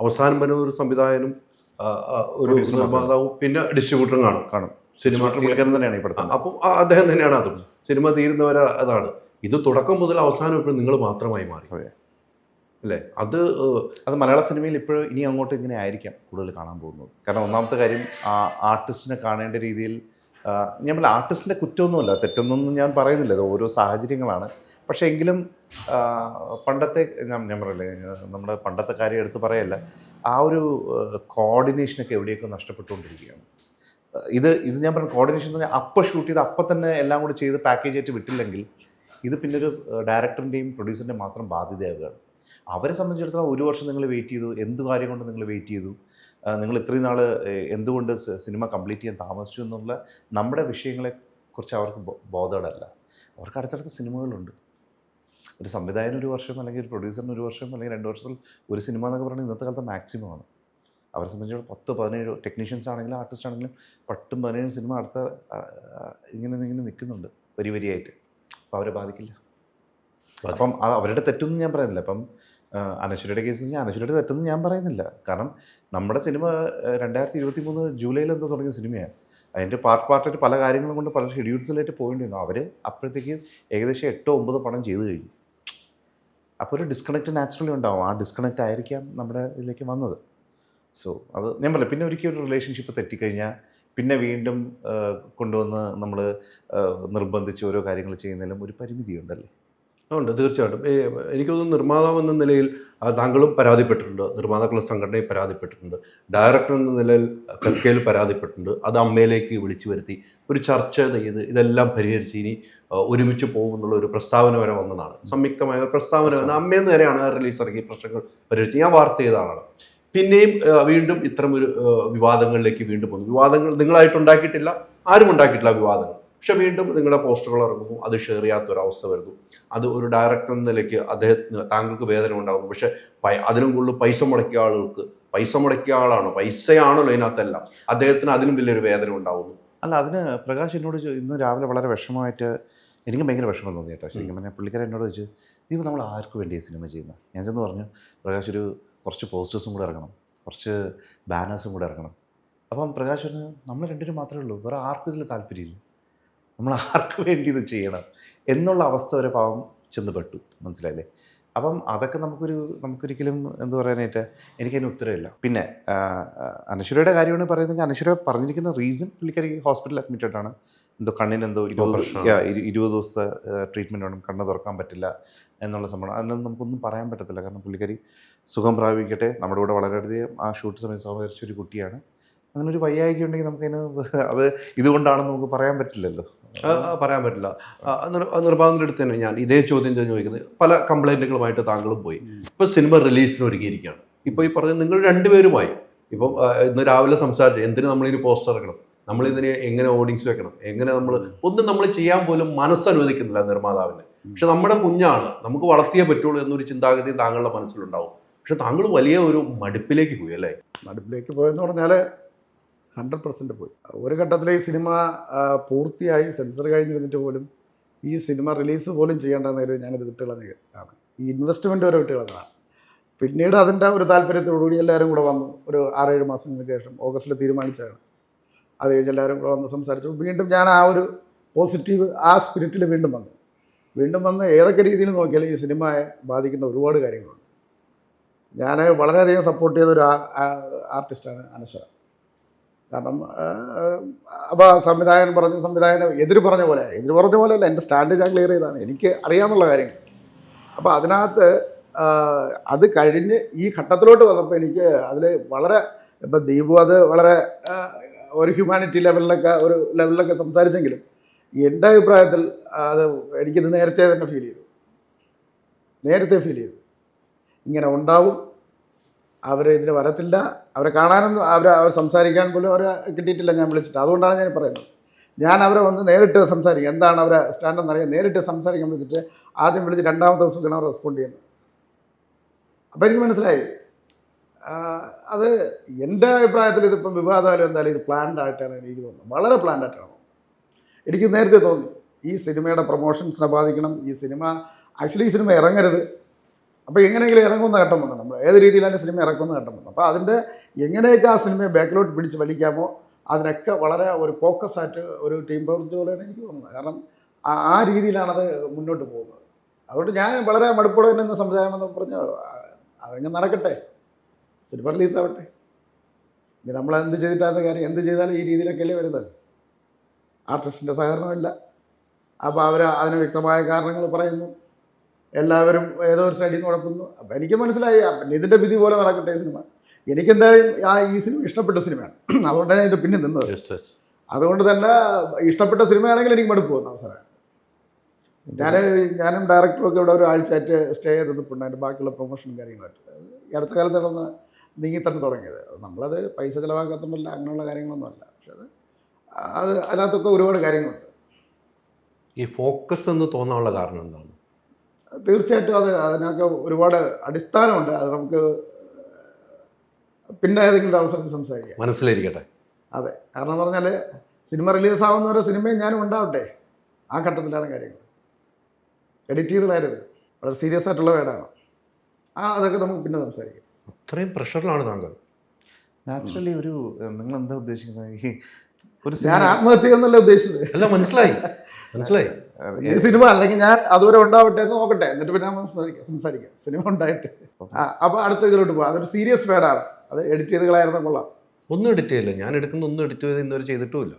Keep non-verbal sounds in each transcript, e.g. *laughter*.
അവസാനം വരുന്ന ഒരു സംവിധായകനും ഒരു. നിർമ്മാതാവും പിന്നെ ഡിസ്ട്രിബ്യൂട്ടറും കാണും. കാണും. സിനിമ തന്നെയാണ് ഈ പടത്തിൽ അപ്പോൾ അദ്ദേഹം തന്നെയാണ് അതും. സിനിമ തീരുന്നവരെ അതാണ്. ഇത് തുടക്കം മുതൽ അവസാനം ഇപ്പോഴും നിങ്ങൾ മാത്രമായി മാറി. അല്ലേ? അത് അത് മലയാള സിനിമയിൽ ഇപ്പോഴും ഇനി അങ്ങോട്ട് ഇങ്ങനെ ആയിരിക്കാം കൂടുതൽ കാണാൻ പോകുന്നത്. കാരണം ഒന്നാമത്തെ കാര്യം ആ ആർട്ടിസ്റ്റിനെ കാണേണ്ട രീതിയിൽ ഞാൻ ആർട്ടിസ്റ്റിന്റെ കുറ്റമൊന്നുമല്ല തെറ്റൊന്നും ഞാൻ പറയുന്നില്ല. ഓരോ സാഹചര്യങ്ങളാണ്. പക്ഷേ എങ്കിലും പണ്ടത്തെ ഞാൻ ഞാൻ പറയല്ലേ നമ്മുടെ പണ്ടത്തെ കാര്യം എടുത്ത് പറയല്ല ആ ഒരു കോർഡിനേഷനൊക്കെ എവിടെയൊക്കെ നഷ്ടപ്പെട്ടുകൊണ്ടിരിക്കുകയാണ്. ഇത് ഇത് ഞാൻ പറഞ്ഞ കോർഡിനേഷൻ എന്ന് പറഞ്ഞാൽ അപ്പം ഷൂട്ട് ചെയ്ത് അപ്പം തന്നെ എല്ലാം കൂടി ചെയ്ത് പാക്കേജ് ആയിട്ട് വിട്ടില്ലെങ്കിൽ ഇത് പിന്നെ ഒരു ഡയറക്ടറിന്റെയും പ്രൊഡ്യൂസറിന്റെയും മാത്രം ബാധ്യതയാവുകയാണ്. അവരെ സംബന്ധിച്ചിടത്തോളം ഒരു വർഷം നിങ്ങൾ വെയിറ്റ് ചെയ്തു എന്ത് കാര്യം കൊണ്ട് നിങ്ങൾ വെയിറ്റ് ചെയ്തു നിങ്ങൾ ഇത്രയും നാൾ എന്തുകൊണ്ട് സിനിമ കംപ്ലീറ്റ് ചെയ്യാൻ താമസിച്ചു എന്നുള്ള നമ്മുടെ വിഷയങ്ങളെക്കുറിച്ച് അവർക്ക് ബോ- ബോധവടല്ല അവർക്ക് അടുത്തടുത്ത സിനിമകളുണ്ട്. ഒരു സംവിധായകൻ ഒരു വർഷം അല്ലെങ്കിൽ ഒരു പ്രൊഡ്യൂസറിന് ഒരു വർഷം അല്ലെങ്കിൽ രണ്ട് വർഷത്തിൽ ഒരു സിനിമ എന്നൊക്കെ പറഞ്ഞാൽ ഇന്നത്തെ കാലത്ത് മാക്സിമം ആണ്. അവരെ സംബന്ധിച്ചിടത്തോളം പത്ത് പതിനേഴ് ടെക്നീഷ്യൻസ് ആണെങ്കിലും ആർട്ടിസ്റ്റ് ആണെങ്കിലും പട്ടും പതിനേഴും സിനിമ അടുത്ത ഇങ്ങനെ ഇങ്ങനെ നിൽക്കുന്നുണ്ട് വരി വരിയായിട്ട്. അപ്പോൾ അവരെ ബാധിക്കില്ല. അപ്പം അത് അവരുടെ തെറ്റൊന്നും ഞാൻ പറയുന്നില്ല. അപ്പം അനശ്വരിയുടെ കേസിൽ ഞാൻ അനശ്വരയുടെ തെറ്റൊന്നും ഞാൻ പറയുന്നില്ല. കാരണം നമ്മുടെ സിനിമ രണ്ടായിരത്തി ഇരുപത്തി മൂന്ന് ജൂലൈയിൽ എന്തോ തുടങ്ങിയ സിനിമയാണ് അതിന്റെ പാർട്ട് പാർട്ടായിട്ട് പല കാര്യങ്ങളും കൊണ്ട് പല ഷെഡ്യൂൾസിലായിട്ട് പോയിട്ടുണ്ടായിരുന്നു അവർ അപ്പോഴത്തേക്ക് ഏകദേശം എട്ടോ ഒമ്പതോ പണം ചെയ്തു കഴിഞ്ഞു. അപ്പോൾ ഒരു ഡിസ്കണക്റ്റ് നാച്ചുറലി ഉണ്ടാവും. ആ ഡിസ്കണക്റ്റ് ആയിരിക്കാം നമ്മുടെ ഇതിലേക്ക് വന്നത്. സോ അത് ഞാൻ പറയാം പിന്നെ ഒരിക്കലും ഒരു റിലേഷൻഷിപ്പ് തെറ്റിക്കഴിഞ്ഞാൽ പിന്നെ വീണ്ടും കൊണ്ടുവന്ന് നമ്മൾ നിർബന്ധിച്ച് ഓരോ കാര്യങ്ങൾ ചെയ്യുന്നതിലും ഒരു പരിമിതിയുണ്ടല്ലേ? ഉണ്ട് തീർച്ചയായിട്ടും. എനിക്ക് തോന്നുന്നു നിർമ്മാതാവ് എന്ന നിലയിൽ താങ്കളും പരാതിപ്പെട്ടിട്ടുണ്ട്. നിർമ്മാതാക്കളുടെ സംഘടനയിൽ പരാതിപ്പെട്ടിട്ടുണ്ട്. ഡയറക്ടർ എന്ന നിലയിൽ കൽക്കയിൽ പരാതിപ്പെട്ടിട്ടുണ്ട്. അത് അമ്മയിലേക്ക് വിളിച്ചു വരുത്തി ഒരു ചർച്ച ചെയ്ത് ഇതെല്ലാം പരിഹരിച്ച് ഇനി ഒരുമിച്ച് പോകുമെന്നുള്ള ഒരു പ്രസ്താവന വരെ വന്നതാണ്. സംയുക്തമായ ഒരു പ്രസ്താവന വന്ന അമ്മയെന്ന് വരെയാണ് റിലീസ് ഇറക്കി പ്രശ്നങ്ങൾ പരിഹരിച്ച് ഞാൻ വാർത്ത ചെയ്ത ആളാണ്. പിന്നെയും വീണ്ടും ഇത്തരം ഒരു വിവാദങ്ങളിലേക്ക് വീണ്ടും പോകുന്നു വിവാദങ്ങൾ നിങ്ങളായിട്ട് ഉണ്ടാക്കിയിട്ടില്ല ആരും ഉണ്ടാക്കിയിട്ടില്ല വിവാദങ്ങൾ. പക്ഷെ വീണ്ടും നിങ്ങളുടെ പോസ്റ്ററുകൾ ഇറങ്ങുന്നു അത് ഷെയർ ചെയ്യാത്ത ഒരു അവസ്ഥ വരുന്നു. അത് ഒരു ഡയറക്ടർ എന്ന നിലയ്ക്ക് അദ്ദേഹത്തിന് താങ്കൾക്ക് വേദന ഉണ്ടാകുന്നു പക്ഷെ അതിനും കൂടുതൽ പൈസ മുടക്കിയ ആളുകൾക്ക് പൈസ മുടക്കിയ ആളാണ് പൈസയാണല്ലോ ഇതിനകത്തെല്ലാം. അദ്ദേഹത്തിന് അതിനും വലിയൊരു വേദന ഉണ്ടാവുന്നു. അല്ല അതിന് പ്രകാശ് എന്നോട് ഇന്ന് രാവിലെ വളരെ വിഷമമായിട്ട് എനിക്ക് ഭയങ്കര വിഷമം തോന്നി കേട്ടോ. ശരിക്കും പറഞ്ഞാൽ പുള്ളിക്കാരൻ എന്നോട് ചോദിച്ചു നീ നമ്മൾ ആർക്ക് വേണ്ടി ഈ സിനിമ ചെയ്യുന്നത് ഞാൻ ചെന്ന് പറഞ്ഞു പ്രകാശ് ഒരു കുറച്ച് പോസ്റ്റേഴ്സും കൂടെ ഇറങ്ങണം കുറച്ച് ബാനേഴ്സും കൂടെ ഇറങ്ങണം. അപ്പം പ്രകാശ് പറഞ്ഞു നമ്മൾ രണ്ടുപേരും മാത്രമേ ഉള്ളൂ വേറെ ആർക്കും ഇതിൽ താല്പര്യമില്ല. നമ്മൾ ആർക്ക് വേണ്ടി ഇത് ചെയ്യണം എന്നുള്ള അവസ്ഥ വരെ പാവം ചെന്ന് പെട്ടു മനസ്സിലായില്ലേ? അപ്പം അതൊക്കെ നമുക്കൊരു നമുക്കൊരിക്കലും എന്ത് പറയാനായിട്ട് എനിക്കതിന് ഉത്തരവില്ല പിന്നെ അനശ്വരയുടെ കാര്യമാണ് പറയുന്നത് അനശ്വര പറഞ്ഞിരിക്കുന്ന റീസൺ പുള്ളിക്കാരി ഹോസ്പിറ്റലിൽ അഡ്മിറ്റഡ് ആണ്. എന്തോ കണ്ണിന് എന്തോ ഇരുപത് ഇരുപത് ദിവസത്തെ ട്രീറ്റ്മെന്റ് വേണം. കണ്ണ് തുറക്കാൻ പറ്റില്ല എന്നുള്ള സംഭവം. അതിനൊന്നും നമുക്കൊന്നും പറയാൻ പറ്റത്തില്ല. കാരണം പുള്ളിക്കാരി സുഖം പ്രാപിക്കട്ടെ. നമ്മുടെ കൂടെ വളരെയധികം ആ ഷൂട്ട് സമയം സഹകരിച്ച ഒരു കുട്ടിയാണ്. അങ്ങനെ ഒരു വയ്യായിക ഉണ്ടെങ്കിൽ നമുക്കതിന് *laughs* അത് ഇതുകൊണ്ടാണെന്ന് നമുക്ക് പറയാൻ പറ്റില്ലല്ലോ. പറയാൻ പറ്റില്ല. ആ, നിർ- ആ, നിർമ്മാതാവിന്റെ അടുത്ത് തന്നെ ഞാൻ ഇതേ ചോദ്യം തന്നെ ചോദിക്കുന്നത്. പല കംപ്ലൈന്റുകളുമായിട്ട് താങ്കളും പോയി. ഇപ്പോൾ സിനിമ റിലീസിന് ഒരുങ്ങിയിരിക്കുകയാണ്. ഇപ്പോൾ ഈ പറഞ്ഞ നിങ്ങൾ രണ്ടുപേരുമായി ഇപ്പോൾ ഇന്ന് രാവിലെ സംസാരിച്ചു എന്തിന് നമ്മളിനി പോസ്റ്റർ ഇറക്കണം? നമ്മളിതിന് എങ്ങനെ ഓഡിയൻസ് വെക്കണം? എങ്ങനെ നമ്മൾ ഒന്നും നമ്മൾ ചെയ്യാൻ പോലും മനസ്സനുവദിക്കുന്നില്ല നിർമ്മാതാവിന്. പക്ഷെ നമ്മുടെ കുഞ്ഞാണ് നമുക്ക് വളർത്തിയേ പറ്റുള്ളൂ എന്നൊരു ചിന്താഗതി താങ്കളുടെ മനസ്സിലുണ്ടാവും. പക്ഷെ താങ്കൾ വലിയ ഒരു മടുപ്പിലേക്ക് പോയി അല്ലേ? മടുപ്പിലേക്ക് പോയെന്ന് പറഞ്ഞാൽ ഹൺഡ്രഡ് പെർസെന്റ് പോയി. ഒരു ഘട്ടത്തിൽ ഈ സിനിമ പൂർത്തിയായി സെൻസർ കഴിഞ്ഞിരുന്നിട്ട് പോലും ഈ സിനിമ റിലീസ് പോലും ചെയ്യേണ്ടെന്ന് കരുതി ഞാനിത് വിട്ടുകളഞ്ഞ ആണ്. ഈ ഇൻവെസ്റ്റ്മെന്റ് വരെ വിട്ടുകളഞ്ഞതാണ്. പിന്നീട് അതിന്റെ ഒരു താല്പര്യത്തോടുകൂടി എല്ലാവരും കൂടെ വന്നു. ഒരു ആറേഴ് മാസങ്ങൾക്ക് ശേഷം ഓഗസ്റ്റിൽ തീരുമാനിച്ചാണ് അത് കഴിഞ്ഞ് എല്ലാവരും കൂടെ വന്ന് സംസാരിച്ചു. വീണ്ടും ഞാൻ ആ ഒരു പോസിറ്റീവ് ആ സ്പിരിറ്റിൽ വീണ്ടും വന്നു. വീണ്ടും വന്ന് ഏതൊക്കെ രീതിയിൽ നോക്കിയാലും ഈ സിനിമയെ ബാധിക്കുന്ന ഒരുപാട് കാര്യങ്ങളുണ്ട്. ഞാൻ വളരെയധികം സപ്പോർട്ട് ചെയ്ത ഒരു ആർട്ടിസ്റ്റാണ് അനശ്വര. കാരണം അപ്പോൾ സംവിധായകൻ പറഞ്ഞ സംവിധായകൻ എതിര് പറഞ്ഞ പോലെ എതിര് പറഞ്ഞ പോലെ അല്ല എന്റെ സ്റ്റാൻഡ് ഞാൻ ക്ലിയർ ചെയ്താണ് എനിക്ക് അറിയാമെന്നുള്ള കാര്യങ്ങൾ. അപ്പോൾ അതിനകത്ത് അത് കഴിഞ്ഞ് ഈ ഘട്ടത്തിലോട്ട് വന്നപ്പോൾ എനിക്ക് അതിൽ വളരെ ഇപ്പം ദീപു അത് വളരെ ഒരു ഹ്യൂമാനിറ്റി ലെവലിലൊക്കെ ഒരു ലെവലിലൊക്കെ സംസാരിച്ചെങ്കിലും എന്റെ അഭിപ്രായത്തിൽ അത് എനിക്കിത് നേരത്തെ തന്നെ ഫീൽ ചെയ്തു. നേരത്തെ ഫീൽ ചെയ്തു. ഇങ്ങനെ ഉണ്ടാവും അവർ ഇതിന് വരത്തില്ല. അവരെ കാണാനൊന്നും അവരെ അവർ സംസാരിക്കാൻ പോലും അവരെ കിട്ടിയിട്ടില്ല ഞാൻ വിളിച്ചിട്ട്. അതുകൊണ്ടാണ് ഞാൻ പറയുന്നത്. ഞാൻ അവരെ വന്ന് നേരിട്ട് സംസാരിക്കും. എന്താണ് അവരെ സ്റ്റാൻഡെന്ന് അറിയാൻ നേരിട്ട് സംസാരിക്കാൻ വിളിച്ചിട്ട് ആദ്യം വിളിച്ച് രണ്ടാമത്തെ ദിവസം അവർ റെസ്പോണ്ട് ചെയ്യുന്നത് അപ്പോൾ എനിക്ക് മനസ്സിലായി. അത് എന്റെ അഭിപ്രായത്തിൽ ഇതിപ്പം വിവാദമായാലും എന്തായാലും ഇത് പ്ലാൻഡ് ആയിട്ടാണ് എനിക്ക് തോന്നുന്നത്. വളരെ പ്ലാൻഡ് ആയിട്ടാണ്. എനിക്ക് നേരത്തെ തോന്നി. ഈ സിനിമയുടെ പ്രൊമോഷൻസിനെ ബാധിക്കണം. ഈ സിനിമ ആക്ച്വലി ഈ സിനിമ ഇറങ്ങരുത്. അപ്പോൾ എങ്ങനെയെങ്കിലും ഇറങ്ങുന്ന ഘട്ടം വന്നു. നമ്മൾ ഏത് രീതിയിലാണ് സിനിമ ഇറക്കുന്ന ഘട്ടം വന്നു. അപ്പോൾ അതിന്റെ എങ്ങനെയൊക്കെ ആ സിനിമയെ ബാക്കിലോട്ട് പിടിച്ച് വലിക്കാമോ അതിനൊക്കെ വളരെ ഒരു ഫോക്കസ് ആയിട്ട് ഒരു ടീം പ്രവർത്തിച്ച പോലെയാണ് എനിക്ക് തോന്നുന്നത്. കാരണം ആ- രീതിയിലാണ് രീതിയിലാണത് മുന്നോട്ട് പോകുന്നത്. അതുകൊണ്ട് ഞാൻ വളരെ മടുപ്പോടെ തന്നെ സംവിധാനം എന്ന് പറഞ്ഞു അതങ്ങ് നടക്കട്ടെ. സിനിമ റിലീസ് ആവട്ടെ. ഇനി നമ്മൾ എന്ത് ചെയ്തിട്ടാണ് കാര്യം എന്ത് ചെയ്താലും ഈ രീതിയിലൊക്കെയല്ലേ വരുന്നത്. ആർട്ടിസ്റ്റിന്റെ സഹകരണമില്ല. അപ്പോൾ അവർ അതിന് വ്യക്തമായ കാരണങ്ങൾ പറയുന്നു. എല്ലാവരും ഏതോ ഒരു സൈഡിൽ നിന്ന് ഉഴപ്പുന്നു അപ്പം എനിക്ക് മനസ്സിലായി. ഇതിന്റെ വിധി പോലെ നടക്കട്ടെ ഈ സിനിമ. എനിക്കെന്തായാലും ആ ഈ സിനിമ ഇഷ്ടപ്പെട്ട സിനിമയാണ്. അതുകൊണ്ടാണ് എന്റെ പിന്നെ നിന്നത്. അതുകൊണ്ട് തന്നെ ഇഷ്ടപ്പെട്ട സിനിമയാണെങ്കിൽ എനിക്ക് മടുപ്പ് പോകുന്ന അവസരം ഞാൻ ഞാനും ഡയറക്ടറും ഒക്കെ ഇവിടെ ഒരു ആഴ്ചയായിട്ട് സ്റ്റേ ചെയ്ത് നിൽപ്പുണ്ട് അതിന്റെ ബാക്കിയുള്ള പ്രൊമോഷനും കാര്യങ്ങളായിട്ട് ഈ അടുത്ത കാലത്ത് നടന്ന് നീങ്ങി തന്നെ തുടങ്ങിയത് നമ്മളത് പൈസ ചിലവാക്കാത്തതല്ല അങ്ങനെയുള്ള കാര്യങ്ങളൊന്നും അല്ല. പക്ഷെ അത് അത് അതിനകത്തൊക്കെ ഒരുപാട് കാര്യങ്ങളുണ്ട്. ഈ ഫോക്കസ് എന്ന് തോന്നാനുള്ള കാരണം എന്താണ്? തീർച്ചയായിട്ടും അത് അതിനൊക്കെ ഒരുപാട് അടിസ്ഥാനമുണ്ട്. അത് നമുക്ക് പിന്നെ ഏതെങ്കിലും ഒരു അവസരത്തിൽ സംസാരിക്കാം. മനസ്സിലായിരിക്കട്ടെ. അതെ. കാരണം എന്ന് പറഞ്ഞാൽ സിനിമ റിലീസ് ആവുന്ന ഒരു സിനിമയും ഞാനും ഉണ്ടാവട്ടെ. ആ ഘട്ടത്തിലാണ് കാര്യങ്ങൾ. എഡിറ്റ് ചെയ്ത് വരരുത് വളരെ സീരിയസ് ആയിട്ടുള്ള വേടാണ്. ആ അതൊക്കെ നമുക്ക് പിന്നെ സംസാരിക്കാം. അത്രയും പ്രഷറിലാണ് താങ്കൾ. നാച്ചുറലി ഒരു നിങ്ങൾ എന്താ ഉദ്ദേശിക്കുന്നത്? ഈ ഒരു ഞാൻ ആത്മഹത്യ എന്നല്ല ഉദ്ദേശിച്ചത്. അല്ല മനസ്സിലായി. മനസ്സിലായി? ഈ സിനിമ അല്ലെങ്കിൽ ഞാൻ അതുവരെ ഉണ്ടാവട്ടെ എന്ന് നോക്കട്ടെ. എന്നിട്ട് പിന്നെ സംസാരിക്കാം സംസാരിക്കാം. സിനിമ ഉണ്ടായിട്ട്. ആ അപ്പോൾ അടുത്ത ഇതിലോട്ട് പോകാം അതൊരു സീരിയസ് വേടാണ് അത് എഡിറ്റ് ചെയ്ത് കളയായിരുന്ന കൊള്ളാം. ഒന്നും എഡിറ്റ് ചെയ്യില്ല. ഞാൻ എടുക്കുന്ന ഒന്നും എഡിറ്റ് ചെയ്ത് ഇന്നുവരെ ചെയ്തിട്ടുമില്ല.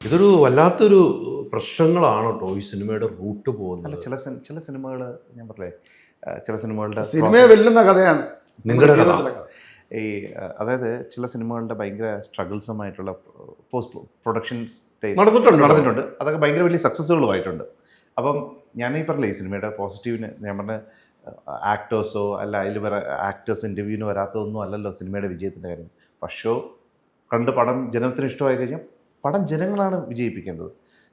ഇതൊരു വല്ലാത്തൊരു പ്രശ്നങ്ങളാണ് കേട്ടോ ഈ സിനിമയുടെ റൂട്ട് അല്ല പോകുന്നത് ചില ചില സിനിമകൾ ഞാൻ പറയേ ചില സിനിമകളുടെ സിനിമയെ വെല്ലുന്ന കഥയാണ്. നിങ്ങളുടെ കഥ. ഈ അതായത് ചില സിനിമകളുടെ ഭയങ്കര സ്ട്രഗിൾസുമായിട്ടുള്ള പോസ്റ്റ് പ്രൊഡക്ഷൻ സ്റ്റേജ് നടന്നിട്ടുണ്ട്. നടന്നിട്ടുണ്ട്. അതൊക്കെ ഭയങ്കര വലിയ സക്സസ്സുകളുമായിട്ടുണ്ട് അപ്പം ഞാൻ ഈ പറഞ്ഞില്ലേ ഈ സിനിമയുടെ പോസിറ്റീവിന് ഞാൻ പറഞ്ഞ ആക്ടേഴ്സോ അല്ല അതിൽ വേറെ ആക്ടേഴ്സ് ഇന്റർവ്യൂവിന് വരാത്തതൊന്നും അല്ലല്ലോ സിനിമയുടെ വിജയത്തിന്റെ കാര്യം. പക്ഷോ കണ്ട് പടം ജനത്തിന് ഇഷ്ടമായി കഴിഞ്ഞാൽ പടം ജനങ്ങളാണ് വിജയിപ്പിക്കേണ്ടത്.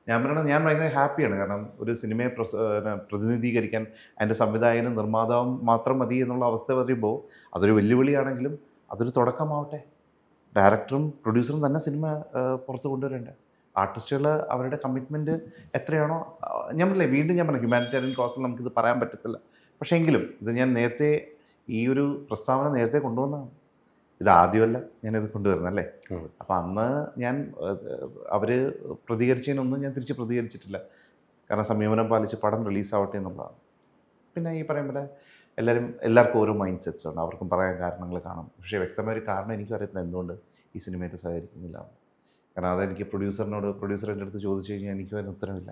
ഞാൻ പറയുന്നത് ഞാൻ ഭയങ്കര ഹാപ്പിയാണ്. കാരണം ഒരു സിനിമയെ പ്രതിനിധീകരിക്കാൻ അതിന്റെ സംവിധായകനും നിർമ്മാതാവും മാത്രം മതി എന്നുള്ള അവസ്ഥ പറയുമ്പോൾ അതൊരു വെല്ലുവിളിയാണെങ്കിലും അതൊരു തുടക്കമാവട്ടെ. ഡയറക്ടറും പ്രൊഡ്യൂസറും തന്നെ സിനിമ പുറത്ത് കൊണ്ടുവരേണ്ടത് ആർട്ടിസ്റ്റുകൾ അവരുടെ കമ്മിറ്റ്മെന്റ് എത്രയാണോ ഞാൻ പറഞ്ഞില്ലേ വീണ്ടും ഞാൻ പറഞ്ഞു ഹ്യൂമാനിറ്റേറിയൻ കോസ്റ്റിൽ നമുക്കിത് പറയാൻ പറ്റത്തില്ല. പക്ഷേ എങ്കിലും ഇത് ഞാൻ നേരത്തെ ഈ ഒരു പ്രസ്താവന നേരത്തെ കൊണ്ടുവന്നതാണ്. ഇത് ആദ്യമല്ല ഞാനിത് കൊണ്ടുവരുന്നല്ലേ അല്ലേ? അപ്പം അന്ന് ഞാൻ അവർ പ്രതികരിച്ചതിനൊന്നും ഞാൻ തിരിച്ച് പ്രതികരിച്ചിട്ടില്ല. കാരണം സംയമനം പാലിച്ച് പടം റിലീസാവട്ടെ എന്നുള്ളതാണ്. പിന്നെ ഈ പറയും പോലെ എല്ലാവരും എല്ലാവർക്കും ഓരോ മൈൻഡ് സെറ്റ്സ് ഉണ്ട് അവർക്കും പറയാൻ കാരണങ്ങൾ കാണും. പക്ഷേ വ്യക്തമായ ഒരു കാരണം എനിക്കും അറിയത്തില്ല. എന്തുകൊണ്ട് ഈ സിനിമയായിട്ട് സഹകരിക്കുന്നില്ല കാരണം അതെനിക്ക് പ്രൊഡ്യൂസറിനോട് പ്രൊഡ്യൂസർ എന്റെ അടുത്ത് ചോദിച്ചു കഴിഞ്ഞാൽ എനിക്കും അതിന് ഉത്തരവില്ല